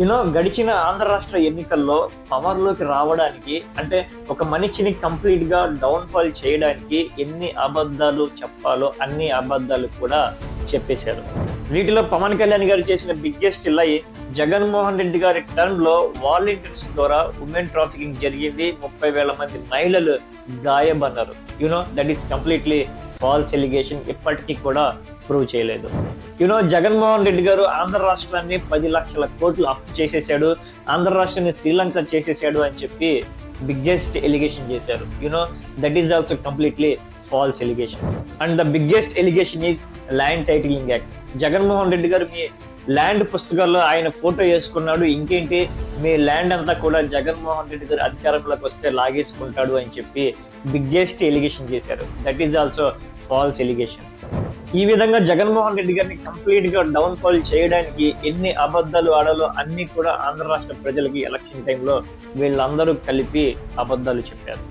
You know గడిచిన ఆంధ్ర రాష్ట్ర ఎన్నికల్లో పవర్లోకి రావడానికి అంటే ఒక మనిషిని కంప్లీట్గా చేయడానికి ఎన్ని అబద్ధాలు చెప్పాలో అన్ని అబద్ధాలు కూడా చెప్పేశారు. వీటిలో పవన్ కళ్యాణ్ గారు చేసిన బిగ్గెస్ట్ లై జగన్మోహన్ రెడ్డి గారి టర్మ్లో వాలంటీర్స్ ద్వారా ఉమెన్ ట్రాఫికింగ్ జరిగింది. ముప్పై వేల మంది మహిళలు గాయబన్నారు. You know that is completely false allegation ఇప్పటికీ కూడా ప్రూవ్ చేయలేదు. యునో జగన్మోహన్ రెడ్డి గారు ఆంధ్ర రాష్ట్రాన్ని పది లక్షల కోట్లు అప్పు చేసేసాడు ఆంధ్ర రాష్ట్రాన్ని శ్రీలంక చేసేసాడు అని చెప్పి బిగ్గెస్ట్ ఎలిగేషన్ చేశారు. You know that is also completely false allegation. And the biggest allegation is land titling act Jaganmohan Reddy garu మీ ల్యాండ్ పుస్తకాల్లో ఆయన ఫోటో వేసుకున్నాడు. ఇంకేంటి? మీ ల్యాండ్ అంతా కూడా జగన్మోహన్ రెడ్డి గారు అధికారంలోకి వస్తే లాగేసుకుంటాడు అని చెప్పి బిగ్గెస్ట్ ఎలిగేషన్ చేశారు. That is also false allegation ఈ విధంగా జగన్మోహన్ రెడ్డి గారిని కంప్లీట్గా డౌన్ ఫాల్ చేయడానికి ఎన్ని అబద్ధాలు ఆడాలో అన్ని కూడా ఆంధ్ర రాష్ట్ర ప్రజలకి ఎలక్షన్ టైంలో వీళ్ళందరూ కలిపి అబద్ధాలు చెప్పారు.